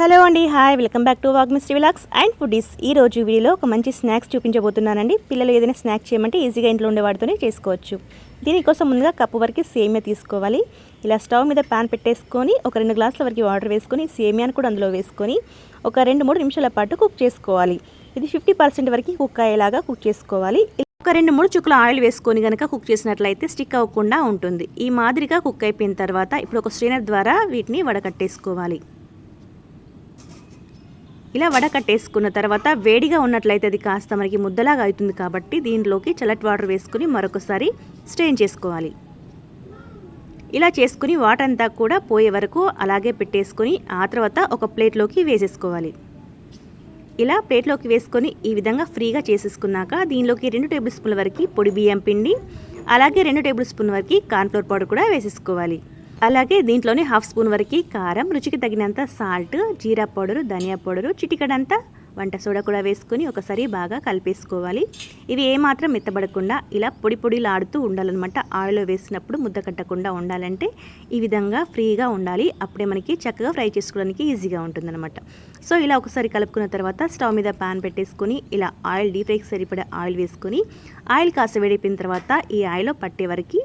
Hello అండి hi welcome back to వాగ్ mystery విలాక్స్ అండ్ ఫుడీస్ ఈ రోజు వీడియోలో ఒక మంచి స్నాక్స్ చూపించబోతున్నానండి. పిల్లలు ఏదైనా స్నాక్ చేయమంటే ఈజీగా ఇంట్లో ఉండే వాటితోనే చేసుకోవచ్చు. దీనికోసం ముందుగా కప్పు వరకు సేమియా తీసుకోవాలి. ఇలా స్టవ్ మీద ప్యాన్ పెట్టేసుకొని ఒక రెండు గ్లాసుల వరకు వాటర్ వేసుకొని సేమియాను కూడా అందులో వేసుకొని ఒక రెండు మూడు నిమిషాల పాటు కుక్ చేసుకోవాలి. ఇది ఫిఫ్టీ పర్సెంట్ వరకు కుక్ అయ్యేలాగా కుక్ చేసుకోవాలి. ఒక రెండు మూడు చుక్కల ఆయిల్ వేసుకొని కనుక కుక్ చేసినట్లయితే స్టిక్ అవ్వకుండా ఉంటుంది. ఈ మాదిరిగా కుక్ అయిపోయిన తర్వాత ఇప్పుడు ఒక స్ట్రైనర్ ద్వారా వీటిని వడకట్టేసుకోవాలి. ఇలా వడకట్టేసుకున్న తర్వాత వేడిగా ఉన్నట్లయితే అది కాస్త మనకి ముద్దలాగా అవుతుంది కాబట్టి దీనిలోకి చల్లటి వాటర్ వేసుకుని మరొకసారి స్ట్రెయిన్ చేసుకోవాలి. ఇలా చేసుకుని వాటర్ అంతా కూడా పోయే వరకు అలాగే పెట్టేసుకొని ఆ తర్వాత ఒక ప్లేట్లోకి వేసేసుకోవాలి. ఇలా ప్లేట్లోకి వేసుకొని ఈ విధంగా ఫ్రీగా చేసేసుకున్నాక దీనిలోకి రెండు టేబుల్ స్పూన్ల వరకు పొడి బియ్యం పిండి అలాగే రెండు టేబుల్ స్పూన్ వరకు కార్న్ఫ్లోర్ పౌడర్ కూడా వేసేసుకోవాలి. అలాగే దీంట్లోనే హాఫ్ స్పూన్ వరకు కారం రుచికి తగినంత సాల్ట్ జీరా పౌడరు ధనియా పౌడరు చిటికడంతా వంట సోడా కూడా వేసుకొని ఒకసారి బాగా కలిపేసుకోవాలి. ఇవి ఏమాత్రం మెత్తబడకుండా ఇలా పొడి పొడిలాడుతూ ఉండాలన్నమాట. ఆయిల్లో వేసినప్పుడు ముద్ద కట్టకుండా ఉండాలంటే ఈ విధంగా ఫ్రీగా ఉండాలి. అప్పుడే మనకి చక్కగా ఫ్రై చేసుకోవడానికి ఈజీగా ఉంటుందన్నమాట. సో ఇలా ఒకసారి కలుపుకున్న తర్వాత స్టవ్ మీద ప్యాన్ పెట్టేసుకొని ఇలా ఆయిల్ డీప్ ఫ్రైకి సరిపడే ఆయిల్ వేసుకొని ఆయిల్ కాస్త వేడిపోయిన తర్వాత ఈ ఆయిల్లో పట్టే వరకు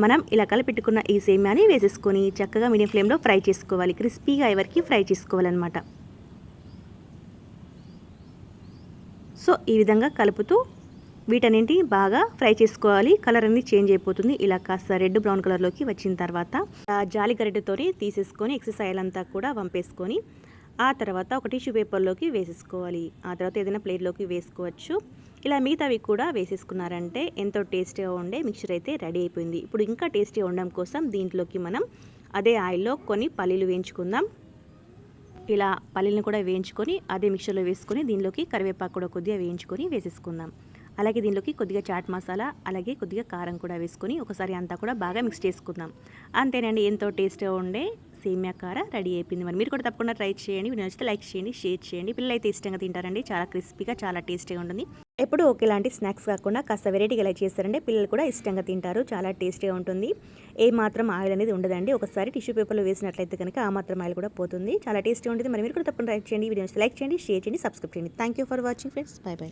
మనం ఇలా కలిపెట్టుకున్న ఈ సేమ్యాని వేసేసుకొని చక్కగా మీడియం ఫ్లేమ్లో ఫ్రై చేసుకోవాలి. క్రిస్పీగా ఎవరికి ఫ్రై చేసుకోవాలన్నమాట. సో ఈ విధంగా కలుపుతూ వీటన్నింటి బాగా ఫ్రై చేసుకోవాలి. కలర్ అనేది చేంజ్ అయిపోతుంది. ఇలా కాస్త రెడ్ బ్రౌన్ కలర్లోకి వచ్చిన తర్వాత జాలి గరిటెతో తీసేసుకొని ఎక్సర్సైజ్ అంతా కూడా పంపేసుకొని ఆ తర్వాత ఒక టిష్యూ పేపర్లోకి వేసేసుకోవాలి. ఆ తర్వాత ఏదైనా ప్లేట్లోకి వేసుకోవచ్చు. ఇలా మిగతావి కూడా వేసేసుకున్నారంటే ఎంతో టేస్టీగా ఉండే మిక్చర్ అయితే రెడీ అయిపోయింది. ఇప్పుడు ఇంకా టేస్టీగా ఉండడం కోసం దీంట్లోకి మనం అదే ఆయిల్లో కొన్ని పల్లీలు వేయించుకుందాం. ఇలా పల్లీలను కూడా వేయించుకొని అదే మిక్చర్లో వేసుకొని దీనిలోకి కరివేపాకు కూడా కొద్దిగా వేయించుకొని వేసేసుకుందాం. అలాగే దీనిలోకి కొద్దిగా చాట్ మసాలా అలాగే కొద్దిగా కారం కూడా వేసుకొని ఒకసారి అంతా కూడా బాగా మిక్స్ చేసుకుందాం. అంతేనండి ఎంతో టేస్ట్గా ఉండే సేమియా కార రెడీ అయిపోయింది మరి. మీరు కూడా తప్పకుండా ట్రై చేయండి. మీరు నచ్చితే లైక్ చేయండి షేర్ చేయండి. పిల్లలు అయితే ఇష్టంగా తింటారండి. చాలా క్రిస్పీగా చాలా టేస్టీగా ఉంటుంది. ఎప్పుడు ఒకేలాంటి స్నాక్స్ కాకుండా కాస్త వెరైటీగా ఇలా చేస్తారంటే పిల్లలు కూడా ఇష్టంగా తింటారు. చాలా టేస్టీగా ఉంటుంది. ఏ మాత్రం ఆయిల్ అనేది ఉండదండి. ఒకసారి టిష్యూ పేపర్లో వేసినట్లయితే కనుక ఆ మాత్రం ఆయిల్ కూడా పోతుంది. చాలా టేస్టీ ఉంటుంది. మరి మీరు కూడా తప్పకుండా ట్రై చేయండి. వీడియో లైక్ చేయండి షేర్ చేయండి సబ్స్క్రైబ్ చేయండి. Thank you for watching friends bye bye